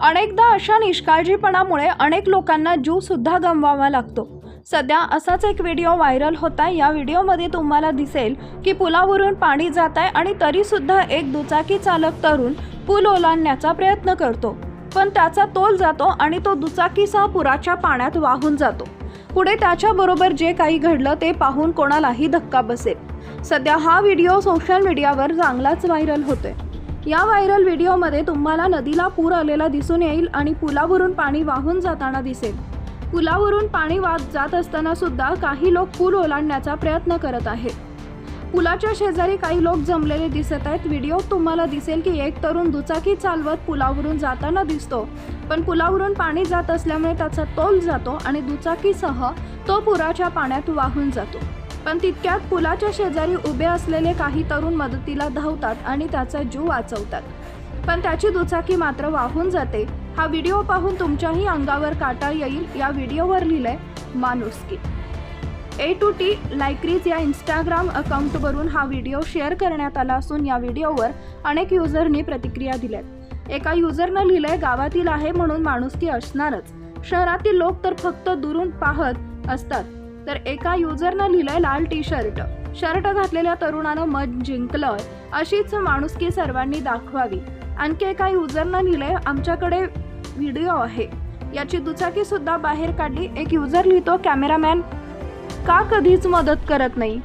अनेकदा अशा निष्काळजीपणामुळे अनेक लोकांना जीव सुद्धा गमवावा लागतो. सध्या असाच एक व्हिडिओ व्हायरल होता या व्हिडिओमध्ये तुम्हाला दिसेल की पुलावरून पाणी जात आहे आणि तरीसुद्धा एक दुचाकी चालक तरुण पूल ओलांडण्याचा प्रयत्न करतो. पण त्याचा तोल जातो आणि तो दुचाकीसह पुराच्या पाण्यात वाहून जातो. पुढे त्याच्याबरोबर जे काही घडलं ते पाहून कोणालाही धक्का बसेल. सध्या हा व्हिडिओ सोशल मीडियावर चांगलाच व्हायरल होतोय. या व्हायरल व्हिडिओमध्ये तुम्हाला नदीला पूर आलेला दिसून येईल आणि पुलावरून पाणी वाहून जाताना दिसेल. पुलावरून पाणी वाहत जात असताना सुद्धा काही लोक पूल ओलांडण्याचा प्रयत्न करत आहेत. पुलाच्या शेजारी काही लोक जमलेले दिसत आहेत. व्हिडिओत तुम्हाला दिसेल की एक तरुण दुचाकी चालवत पुलावरून जाताना दिसतो. पण पुलावरून पाणी जात असल्यामुळे त्याचा तोल जातो आणि दुचाकीसह तो पुराच्या पाण्यात वाहून जातो. पण तितक्यात पुलाच्या शेजारी उभे असलेले काही तरुण मदतीला धावतात आणि त्याचा जीव वाचवतात. पण त्याची दुचाकी मात्र वाहून जाते. हा व्हिडिओ पाहून तुमच्याही अंगावर काटा येईल या व्हिडिओवर लिहिलंय माणुसकी. ए टू टी लायक्रीज या इंस्टाग्राम अकाउंटवरून हा व्हिडिओ शेअर करण्यात आला असून या व्हिडिओवर अनेक युजरनी प्रतिक्रिया दिल्यात. एका युजरनं लिहिलंय गावातील आहे म्हणून माणुसकी असणारच. शहरातील लोक तर फक्त दुरून पाहत असतात. तर एका युजरनं लिहिलंय लाल टी शर्ट शर्ट घातलेल्या तरुणानं मत जिंकलं अशीच माणुसकी सर्वांनी दाखवावी. आणखी एका युजरनं लिहिलंय आमच्याकडे व्हिडिओ आहे. याची दुचाकी सुद्धा बाहेर काढली. एक युजर लिहितो कॅमेरामॅन का कधीच मदत करत नाही?